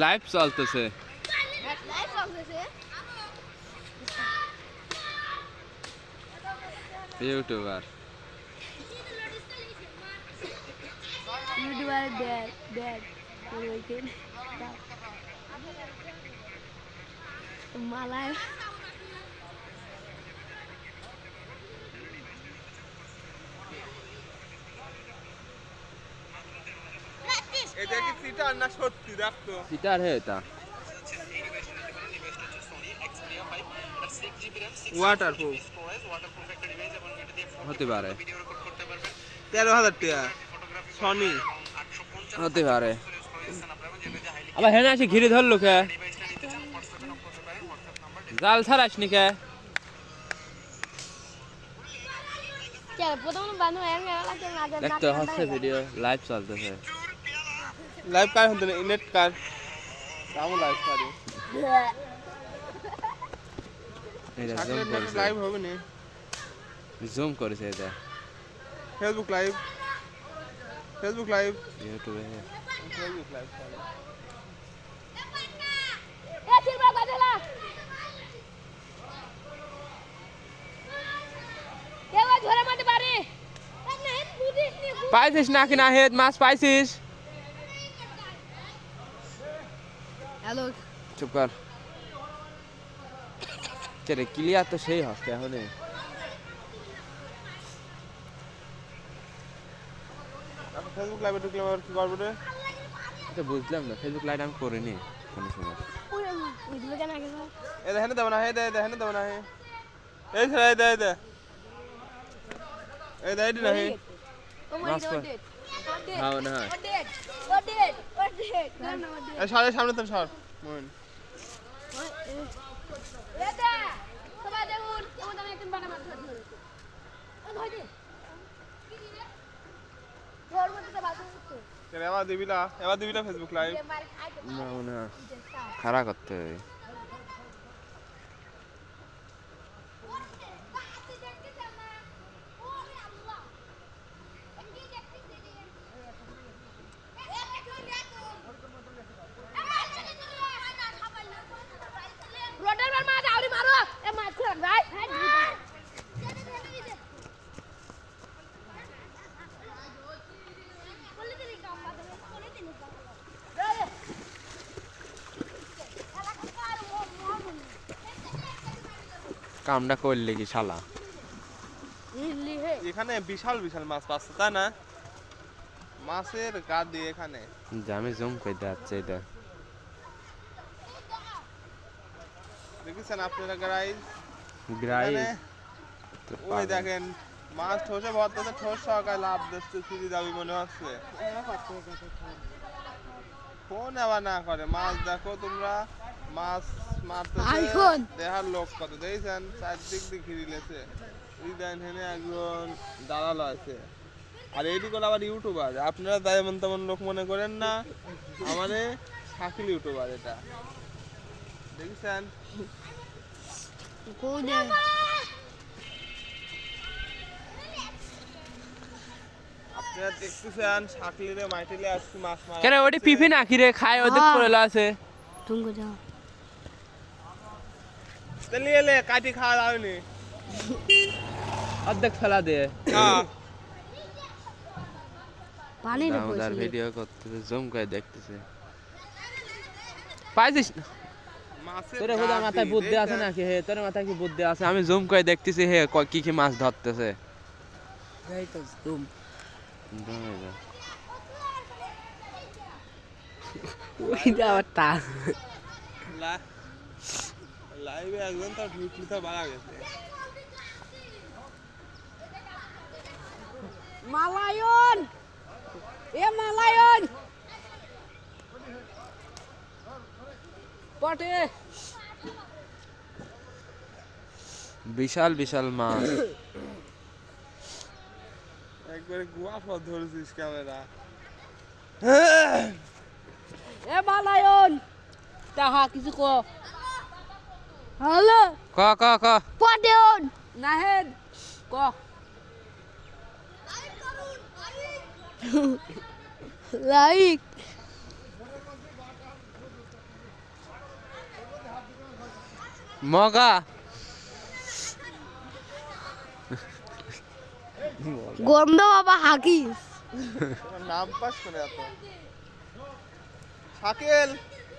Live চলতেছে live চলতেছে YouTuber YouTuber dad dad ওইখানে মালায় এটা কি সিটার না সত্যি দেখতো সিটার হে এটা। ওয়াটার প্রুফ হতে পারে। তেরো হাজার টাকা। সনি হতে পারে। আবার হেনে আসি ঘিরে ধরলো কে? জাল ছাড়াস নি কে চল প্রথম বানু এর মেলা লাগছে না দেখতে হচ্ছে ভিডিও লাইভ চলতেছে লাইভ কার হতো না নেট কার তাও লাইভ কারি এটা জুম থাকলে করেছে লাইভ হবে না জুম করেছে এটা ফেসবুক লাইভ ফেসবুক লাইভ ইউটিউবে ফেসবুক লাইভ এ চিরবা গাজলা কেউ ধরে মারতে পারে না বুঝিস নি পাইছিস নাকি না হেদ মাছ পাইছিস হ্যালো চুপ কর। রে ক্লিয়ার তো সেই হচ্ছে এখন ফেসবুক লাইভে ঢুকলে আবার কি করব রে? তো বুঝলাম না ফেসবুক লাইট আমি করিনি কোনো সময়। এ দেখেন দেবো না হে দে দেখেন দেবো না হে এই দে এই দে এই দে। এই দে না হে না না সরের সামনে তো সর। মোহন এটা সবাই দেখুন কেমন আমি একদিন বানা মাছ ধরে। ধরেছি ও ধরে দে কি দিবে ওর মধ্যে তো বাজু তো কেন এবার দিবি না এবার দিবি না ফেসবুক লাইভ যে মার খাইতে না মনে হয় যে সাপ খাড়া করতে হবে রোডের বার মাছ আউরি মারো এ মাছ খুঁড়া ভাই কামটা করলে কি শালা? এখানে বিশাল বিশাল মাছ পাচ্ছে তাই না? মাছের গা দিয়ে এখানে আমি জুম করে যাচ্ছে এটা। দেখেছেন আপনারা গাইজ গ্রাই এখানে ওই দেখেন মাছ ঠোসে ভরতে ঠোস সহকারে লাভ দিচ্ছে ফিরি দাবি মনে হচ্ছে। ফোন আবার না করে মাছ দেখো তোমরা মাছ। দেখার লোক কত দেখছেন? চারদিক দিয়ে ঘিরি লেছে রিদান হেনে একজন দালাল আছে। আর করে আবার ইউটিউবার? আপনারা তাই এমন তেমন লোক মনে করেন না? আমারে শাকিল ইউটিউবার এটা। দেখছেন? আপনারা দেখতেছেন শাকিলিরে মাইটিলে আজকে মাছ মারা কেন ওটি পিপি নাকি রে খায় ওদের হ্যাঁ। পড়ে আছে। তুঙ্গো যাও তাহলে এলে কাটি খাওয়া যাবে অর্ধেক ফেলা দে হ্যাঁ পানি দামোদার ভিডিও করতেছে জুম করে দেখতেছে পাইছিস না? মাছের তোর হুদা গা মাথায় দিয়ে, বুদ্ধি আছে দেখছেন? নাকি হে তোর মাথায় কি বুদ্ধি আছে আমি জুম করে দেখতেছি হে ক- কি কি মাছ ধরতেছে জুম হয়ে যায়। লা- লাইভে একজন তো ঢুকলি তো গেছে। মালায়ন! এ মালায়ন! পটে বিশাল বিশাল মাছ। একবারে গুয়া পথ ধরেছিস ক্যামেরা। এ মালায়ন! তাহা কিছু কো হ্যালো। ক ক ক। পটেউন নাহেদ ক। লাইক। মগা। গন্ধ বাবা হাকি নাম পাস করে এত। শাকেল।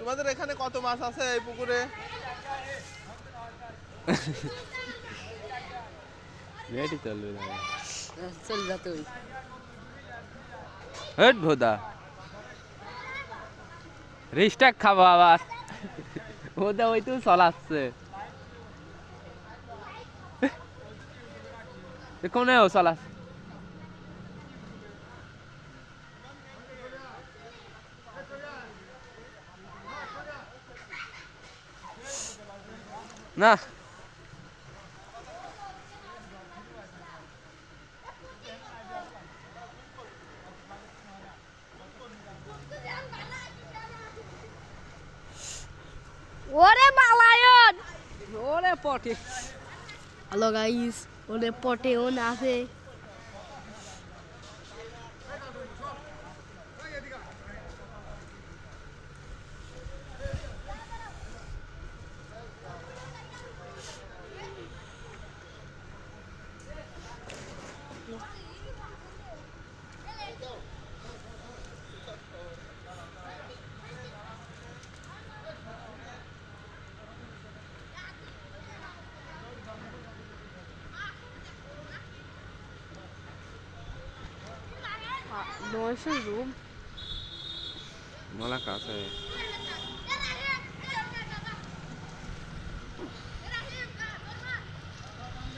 তোমাদের এখানে কত মাছ আছে এই পুকুরে? রেডি চলবে চল যা তুই হেট ভোদা। রিস্টাক খাব আবার। ওদা ওই তো চলাচ্ছে। কোনে ও না। ওরে বালায়ন। ওরে পটে। হ্যালো গাইস ওরে পটেউন আছে নয়শো রুম मला কাছে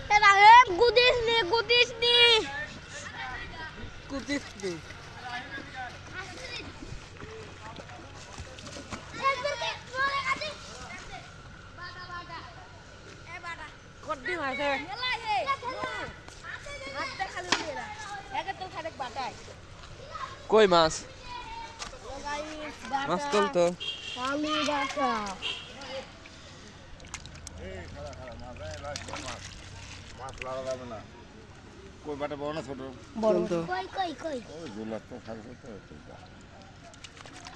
এরা হে গুদিস নি। গুদিস নি। কুতিস দি কতদিন আছে মাছ মাছ তুল তো আলু বাটা মাছ? লাগা যাবে না কই বাটা বড়। না ছোট কই কই? কই দু।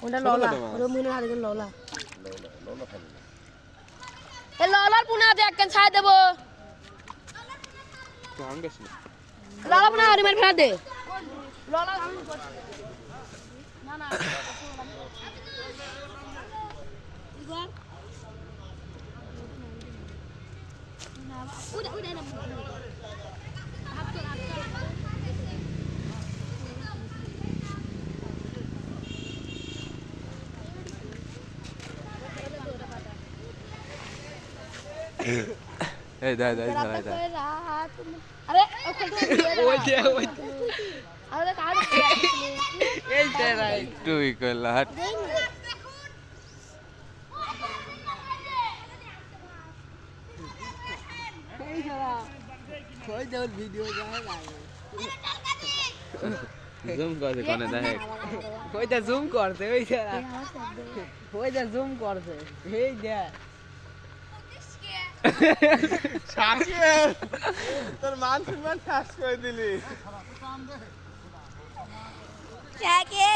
ওটা মাছ। ওটা হাতে লওলা লওলা খাবে। এ পুনা আছে একখান ছাই দেবো? তো আমি গেছি পুনা হারি মার ফেলা দে। ললা আমি না না উড়ে উড়ে না হাত তো হাত এই দাই দাই দাই দাই আরে ওই যে ওই আরে কার এই যে রাই তুই কইলা হাট। কই দেওয়ার ভিডিও যায় না জুম করে কোনে দেখে ওইটা জুম করছে ওই ওইটা জুম করছে এই দেখ শাকেল তোর মান সম্মান শেষ করে দিলি। কে